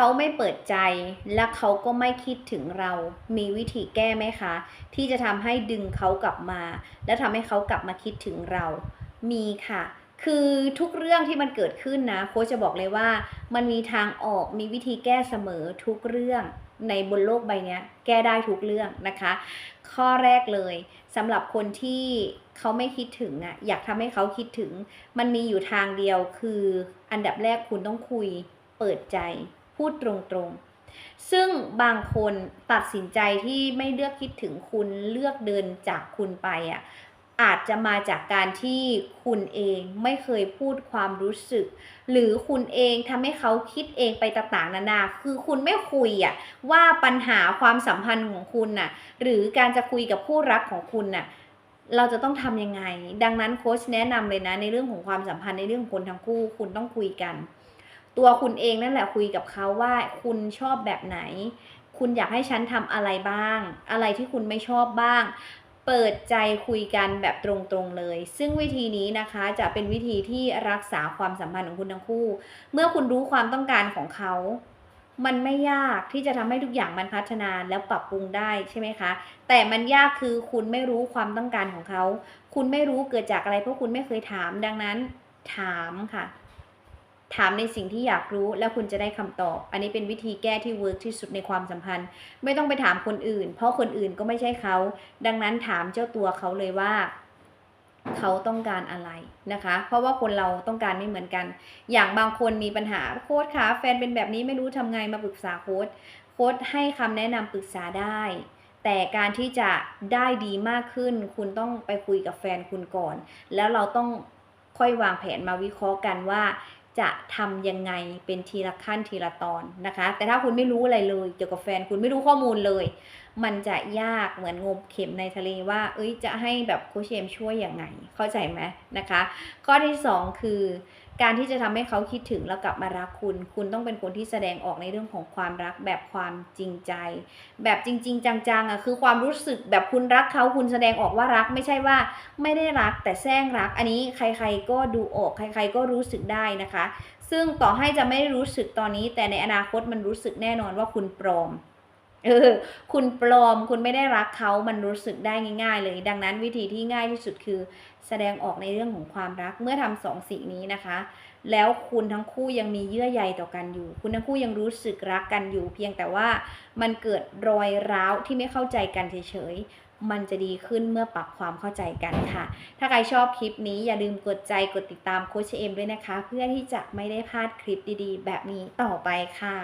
เขาไม่เปิดใจและเขาก็ไม่คิดถึงเรา มีวิธีแก้ไหมคะ ที่จะทำให้ดึงเขากลับมา และทำให้เขากลับมาคิดถึงเรา มีค่ะ คือทุกเรื่องที่มันเกิดขึ้นนะโค้ชจะบอกเลยว่า มันมีทางออกมีวิธีแก้เสมอทุกเรื่องในบนโลกใบนี้แก้ได้ทุกเรื่องนะคะ ข้อแรกเลยสำหรับคนที่เขาไม่คิดถึงอะอยากทำให้เขาคิดถึง มันมีอยู่ทางเดียวคืออันดับแรกคุณต้องคุยเปิดใจ พูดตรงๆ ซึ่งบางคนตัดสินใจที่ไม่เลือกคิดถึงคุณเลือกเดินจากคุณไปอะอาจจะมาจากการที่คุณเองไม่เคยพูดความรู้สึก หรือคุณเองทำให้เขาคิดเองไปต่างๆนานา คือคุณไม่คุยอะว่าปัญหาความสัมพันธ์ของคุณน่ะ หรือการจะคุยกับคู่รักของคุณน่ะ เราจะต้องทำยังไง ดังนั้นโค้ชแนะนำเลยนะในเรื่องของความสัมพันธ์ในเรื่องของคนทั้งคู่คุณต้องคุยกัน ตัวคุณเองนั่นแหละคุยกับเขาว่าคุณชอบแบบไหน คุณอยากให้ฉันทำอะไรบ้าง อะไรที่คุณไม่ชอบบ้าง เปิดใจคุยกันแบบตรงๆเลย ซึ่งวิธีนี้นะคะจะเป็นวิธีที่รักษาความสัมพันธ์ของคุณทั้งคู่ เมื่อคุณรู้ความต้องการของเขามันไม่ยากที่จะทำให้ทุกอย่างมันพัฒนาแล้วปรับปรุงได้ใช่ไหมคะ แต่มันยากคือคุณไม่รู้ความต้องการของเขา คุณไม่รู้เกิดจากอะไรเพราะคุณไม่เคยถามดังนั้น ถามค่ะ ถามในสิ่งที่อยากรู้แล้วคุณจะได้คำตอบ อันนี้เป็นวิธีแก้ที่เวิร์กที่สุดในความสัมพันธ์ ไม่ต้องไปถามคนอื่น เพราะคนอื่นก็ไม่ใช่เขา ดังนั้นถามเจ้าตัวเขาเลยว่าเขาต้องการอะไรนะคะ เพราะว่าคนเราต้องการไม่เหมือนกัน อย่างบางคนมีปัญหาโค้ดคะแฟนเป็นแบบนี้ไม่รู้ทำไงมาปรึกษาโค้ดโค้ดให้คำแนะนำปรึกษาได้ แต่การที่จะได้ดีมากขึ้น คุณต้องไปคุยกับแฟนคุณก่อน แล้วเราต้องค่อยวางแผนมาวิเคราะห์กันว่า จะทำยังไงเป็นทีละขั้นทีละตอนนะคะ แต่ถ้าคุณไม่รู้อะไรเลย เกี่ยวกับแฟนคุณไม่รู้ข้อมูลเลย มันจะยากเหมือนงมเข็มในทะเลว่า เอ้ยจะให้แบบโคชเชมช่วยย่างไง เข้าใจไหมนะคะ ข้อที่สองคือ การที่จะทำให้เขาคิดถึงแล้วกลับมารักคุณ คุณต้องเป็นคนที่แสดงออกในเรื่องของความรักแบบความจริงใจ แบบจริง ๆ จังๆอะคือความรู้สึกแบบคุณรักเขาคุณแสดงออกว่ารักไม่ใช่ว่าไม่ได้รักแต่แซงรัก อันนี้ใคร ๆ ก็ดูออกใคร ๆ ก็รู้สึกได้นะคะ ซึ่งต่อให้จะไม่รู้สึกตอนนี้ แต่ในอนาคตมันรู้สึกแน่นอนว่าคุณปลอม เออคุณปลอมคุณไม่ได้รักเขามันรู้สึกได้ง่าย ๆ เลย ดังนั้นวิธีที่ง่ายที่สุดคือ แสดงออกในเรื่องของความรักเมื่อทำสองสิ่งนี้นะคะ แล้วคุณทั้งคู่ยังมีเยื่อใยต่อกันอยู่ คุณทั้งคู่ยังรู้สึกรักกันอยู่ เพียงแต่ว่ามันเกิดรอยร้าวที่ไม่เข้าใจกันเฉยๆมันจะดีขึ้นเมื่อปรับความเข้าใจกันค่ะ ถ้าใครชอบคลิปนี้อย่าลืมกดใจกดติดตามโคชเอ็มด้วยนะคะ เพื่อที่จะไม่ได้พลาดคลิปดีๆ แบบนี้ต่อไปค่ะ